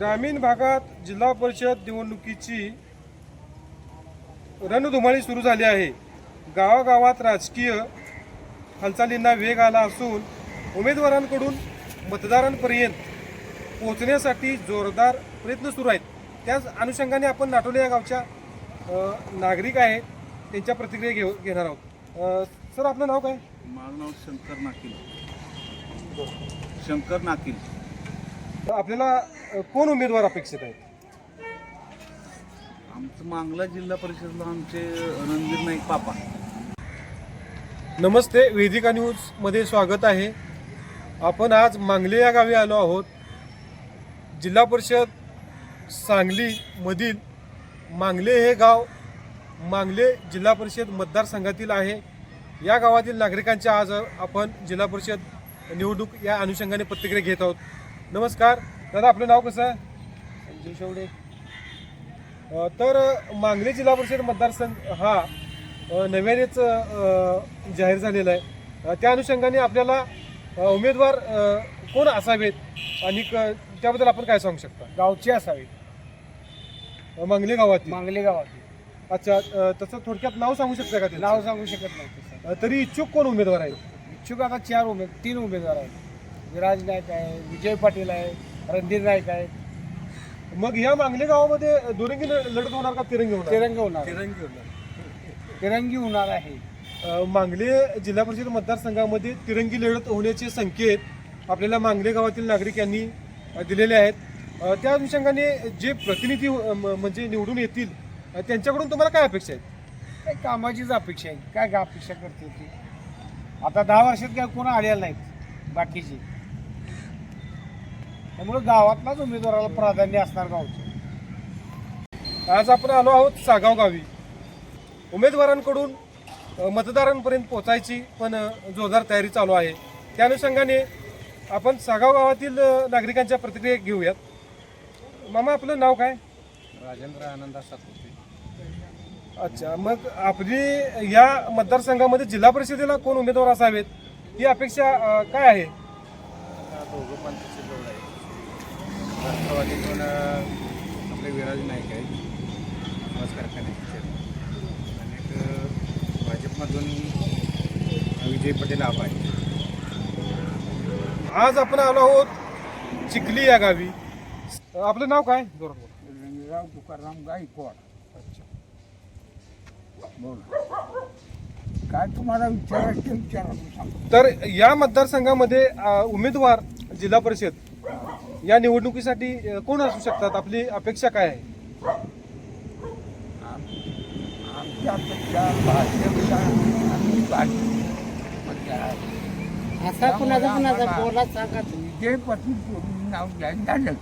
ग्रामीण भागात जिल्हा परिषद निवडणुकीची रणधुमाळी सुरू झाली आहे. गावागावात राजकीय हालचालींना वेग आला असून उमेदवारांकडून मतदारांपर्यंत पोहोचण्यासाठी जोरदार प्रयत्न सुरू आहेत. त्याच अनुषंगाने आपण नाटोले या गावच्या नागरिक आहेत. त्यांच्या प्रतिक्रिया घेऊ घेणार आहोत. सर आपलं नाव काय? माझं नाव शंकर नाकील. शंकर नाकील. आपल्याला कोण उमेदवार अपेक्षित आहेत? आमचं मांगला जिल्हा परिषदला आमचे रणवीर नाईक पापा. नमस्ते वेदिका न्यूजमध्ये स्वागत आहे. आपण आज मांगले या गावी आलो आहोत. जिल्हा परिषद सांगलीमधील मांगले हे गाव मांगले जिल्हा परिषद मतदारसंघातील आहे. या गावातील नागरिकांच्या आज आपण जिल्हा परिषद निवडणूक या अनुषंगाने प्रतिक्रिया घेत आहोत. नमस्कार. दादा आपलं नाव कसं आहे? संजय शेवडे. अ, तर मांगले जिल्हा परिषद मतदारसंघ हा अ, नव्यानेच अ, जाहीर झालेला आहे. अ, त्या अनुषंगाने आपल्याला अ, उमेदवार अ, कोण असावेत आणि क- त्याबद्दल आपण काय सांगू शकता? गावचे असावे अ, मांगले गावातील. मांगले गावात अच्छा अ, तसं थोडक्यात नाव सांगू शकता का ते नाव सांगू शकत नाही तरी इच्छुक कोण उमेदवार आहेत इच्छुक आता चार उमेद तीन उमेदवार आहेत. विराज नाईक आहे विजय पाटील आहे. रणधीर नाईक आहे मग या मांगले गावामध्ये दुरंगी ल- लढत होणार का तिरंगी होणार? तिरंगी होणार. तिरंगी होणार. तिरंगी होणार आहे. अ, मांगले जिल्हा परिषद मतदारसंघामध्ये तिरंगी लढत होण्याचे संकेत आपल्याला मांगले गावातील नागरिक यांनी अ, दिलेले आहेत. अ, त्या अनुषंगाने जे प्रतिनिधी अ, म- म्हणजे निवडून येतील अ, त्यांच्याकडून तुम्हाला काय अपेक्षा आहेत? काही कामाचीच अपेक्षा आहे काय अपेक्षा करते ती? आता दहा वर्षात काय कोण आलेलं नाहीत बाकीची. त्यामुळे गावातलाच उमेदवाराला प्राधान्य असणार गावचे. आज आपण आलो आहोत सागाव गावी. उमेदवारांकडून मतदारांपर्यंत पोहोचायची पण जोरदार तयारी चालू आहे. त्या अनुषंगाने आपण सागाव गावातील नागरिकांच्या प्रतिक्रिया घेऊयात. मामा आपलं नाव काय? राजेंद्र आनंदा सातपुते. अच्छा मग आपली या मतदारसंघामध्ये जिल्हा परिषदेला कोण उमेदवार असावेत? ही अपेक्षा काय आहे दोघं पंथाचे जोड आहे राष्ट्रवादीतून आपले विराज नाईक आहेत. समाज कारखान्याचे. आणि भाजपमधून विजय पटेल आबा आहे आज आपण आलो आहोत चिखली या गावी. आपलं नाव काय? बरोबर रंगराव तुकाराम गायकवाड. बोल. काय तुम्हाला विचारायचं विचारा सांगतो. तर या मतदारसंघामध्ये अ, उमेदवार जिल्हा परिषद या निवडणुकीसाठी कोण असू शकतात आपली अपेक्षा काय आहे आमच्या पेक्षा भाजपच्या आम्ही भाजप असा कुणाचा कुणाचा बोला सांगा तुम्ही. विजय पाटील नाव घ्यायला झालं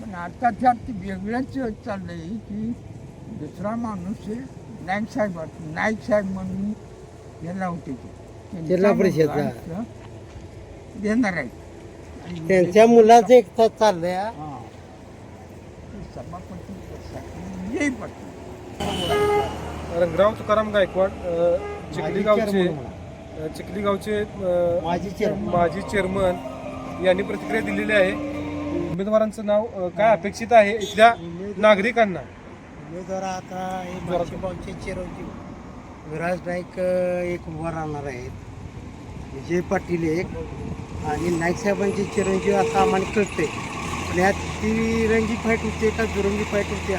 पण आता त्यात वेगळंच चाललंय की दुसरा माणूस आहे नाईक साहेब नाईक साहेब म्हणून याला होते ते. जिल्हा परिषदला. देणार आणि त्यांच्या मुलाचं एक तास चाललंय हा. सभापती रंगराव तुकाराम गायकवाड अ, चिखली माजी गावचे. अ, चिखली गावचे अ, माजी chairman. माजी चेअरमन यांनी प्रतिक्रिया दिलेली आहे उमेदवारांचं नाव अ, काय अपेक्षित आहे इथल्या नागरिकांना उमेदवार आता हे भाजपाचे चिरंजीव विराज नाईक अं, एक उभा राहणार आहेत विजय पाटील एक आणि नाईक साहेबांचे चिरंजीव आता आम्हाला कळते पण यात तिरंगी फाईट होते का दुरंगी फाईट होते.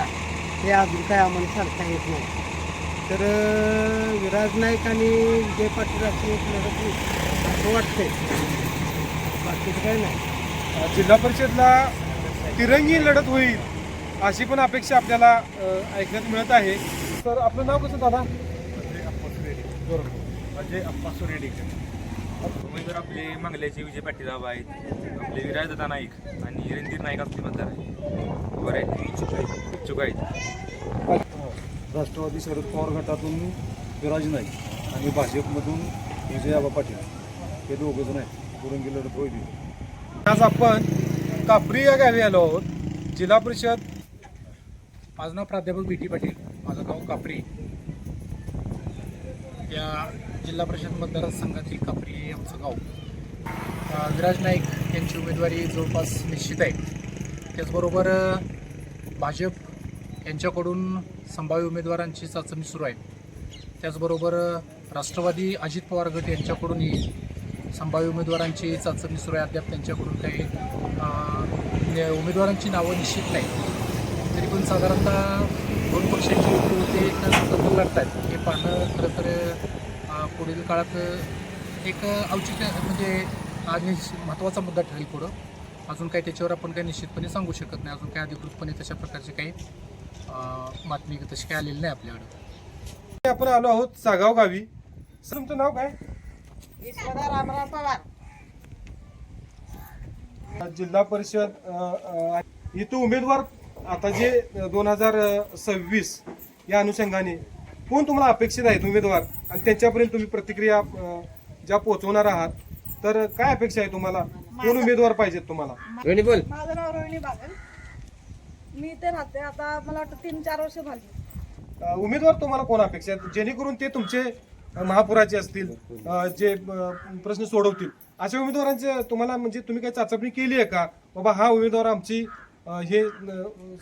हे अजून काय आम्हाला सांगता येत नाही. तर विराज नाईक आणि विजय पाटील असं एक लढत असं वाटतंय. बाकीचं काय नाही. जिल्हा परिषदला तिरंगी लढत होईल अशी पण अपेक्षा आपल्याला ऐकण्यात मिळत आहे. तर आपलं नाव कसं दादा? बरोबर. अजय अप्पा सुरेडेकर उमेदवार आपले मंगल्याचे विजय पाटील बाबा आहेत आपले विराजदादा नाईक आणि रणधीर नाईक आपले मतदार आहेत आहेत इच्छुक आहेत इच्छुक आहेत. राष्ट्रवादी शरद पवार गटातून विराज नाईक आणि भाजपमधून विजयाबा पाटील हे दोघं जण आहेत. दुरंगी लढत होईल. आज आपण कापरी या गावी आलो आहोत. जिल्हा परिषद. माझं नाव प्राध्यापक बी टी पाटील माझं गाव कापरी. या जिल्हा परिषद मतदारसंघातील कापरी हे आमचं गाव विराज नाईक यांची उमेदवारी जवळपास निश्चित आहे. त्याचबरोबर भाजप यांच्याकडून संभाव्य उमेदवारांची चाचणी सुरू आहे. त्याचबरोबर राष्ट्रवादी अजित पवार गट यांच्याकडूनही संभाव्य उमेदवारांची चाचणी सुरू आहे. अद्याप त्यांच्याकडून काही ने- उमेदवारांची नावं निश्चित नाही. तरी पण साधारणतः दोन पक्षांची युती होते एक कधी लढतात हे पाहणं खरं तर पुढील काळात एक औचित्य म्हणजे आणि महत्त्वाचा मुद्दा ठरेल पुढं. अजून काही त्याच्यावर आपण काही निश्चितपणे सांगू शकत नाही. अजून काही अधिकृतपणे तशा प्रकारचे काही बातमी तशी काही आलेली नाही आपल्याकडं. आपण आलो आहोत सागाव गावी. सर तुमचं नाव काय? रामराव पवार. जिल्हा परिषद इथं उमेदवार आता जे दोन हजार सव्वीस या अनुषंगाने कोण तुम्हाला अपेक्षित आहेत उमेदवार? आणि त्यांच्यापर्यंत तुम्ही प्रतिक्रिया ज्या पोहोचवणार आहात तर काय अपेक्षा आहे तुम्हाला? कोण उमेदवार पाहिजेत तुम्हाला? माझं नाव रोहिणी बागल. मी ते राहते. आता मला वाटतं तीन चार वर्ष झाली. अ, उमेदवार तुम्हाला कोण अपेक्षा आहेत? जेणेकरून ते तुमचे अ, महापुराचे असतील अ, जे अ, प्रश्न सोडवतील. अशा उमेदवारांचे तुम्हाला म्हणजे तुम्ही काही चाचपणी केली आहे का? बाबा हा उमेदवार आमची हे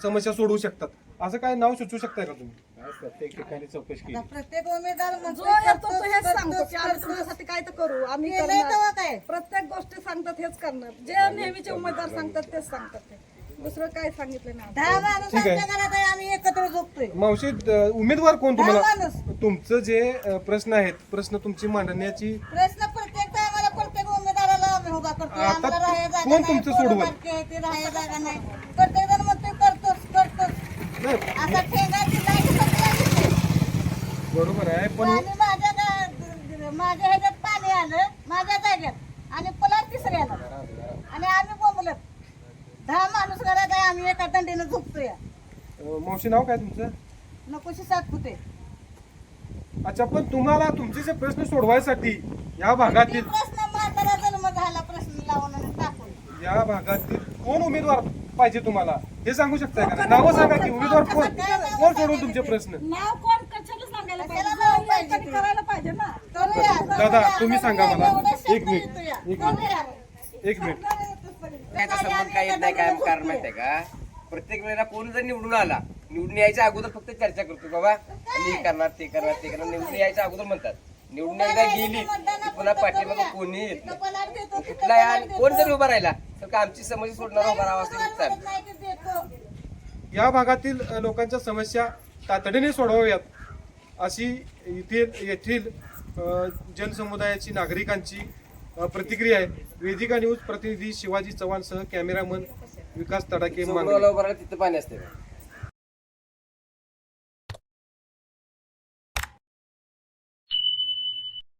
समस्या सोडवू शकतात. असं काय नाव सुचवू शकताय का तुम्ही? प्रत्येक ठिकाणी चौकशी केली. प्रत्येक उमेदवार हेच सांगतो की आम्ही तुमच्यासाठी काय तर करू. आम्ही. काय? प्रत्येक गोष्टी सांगतात हेच करणार. जे नेहमीचे उमेदवार सांगतात तेच सांगतात ते. दुसरं काय सांगितलं नाही. आम्ही एकत्र झोपतोय. मावशी उमेदवार कोण तुम्हाला? तुमचं जे प्रश्न आहेत प्रश्न तुमची मांडण्याची प्रश्न आता आम्हाला राहायला जागा कोण नाही, तुमचं पोरं सोडवल? बारकी आहे, ते राहायला जागा नाही. प्रत्येक जण म्हणतोय करतोच करतोच नाही, असा ठेंगा दिला की सगळ्या दिसतंय. बरोबर आहे पण माझ्या गा- माझ्या ह्याच्यात पाणी आलं माझ्या जाग्यात आणि पलट तिसऱ्याला आणि आम्ही बोंबलत. दहा माणूस घरात आहे आम्ही एका दंडीनं झोपतोय? अ, मावशी नाव काय तुमचं? नकोशी सात फुटे अच्छा पण तुम्हाला तुमचे जे प्रश्न सोडवायसाठी या भागातील प्रश्न म्हातारा जन्म झाला प्रश्न लावून आणि या भागातील कोण उमेदवार पाहिजे तुम्हाला? हे सांगू शकताय का? नावं सांगा की उमेदवार कोण कोण सोडवून तुमचे प्रश्न? नाव कोण कशाला सांगायला कशाला पाहिजे? नाव पाहिजे यांच्यानी ते? करायला पाहिजे ना? करूया, दादा. तुम्ही सांगा मला. एक मिनिट. एक मिनिट. एक मिनिट. त्याचा संबंध काय येत नाही काय कारण माहितीये का? प्रत्येक वेळेला कोण जर निवडून आला निवडून यायच्या अगोदर फक्त चर्चा करतो बाबा. आणि हे करणार ते करणार ते करणार. निवडून यायच्या अगोदर म्हणतात. निवडून एकदा गेली की पुन्हा पाठीमागं कोणी येत नाही. कुठला कोण. जरी उभा राहिला तर का आमची समस्या सोडणार उभा राहावा असं. या भागातील अ, लोकांच्या समस्या तातडीने सोडवाव्यात अशी येथील येथील अ, जनसमुदायाची नागरिकांची अ, प्रतिक्रिया आहे वेदिका न्यूज प्रतिनिधी शिवाजी चव्हाणसह कॅमेरामन विकास तडाके मांगणे उभा राहिला तिथं पाणी असते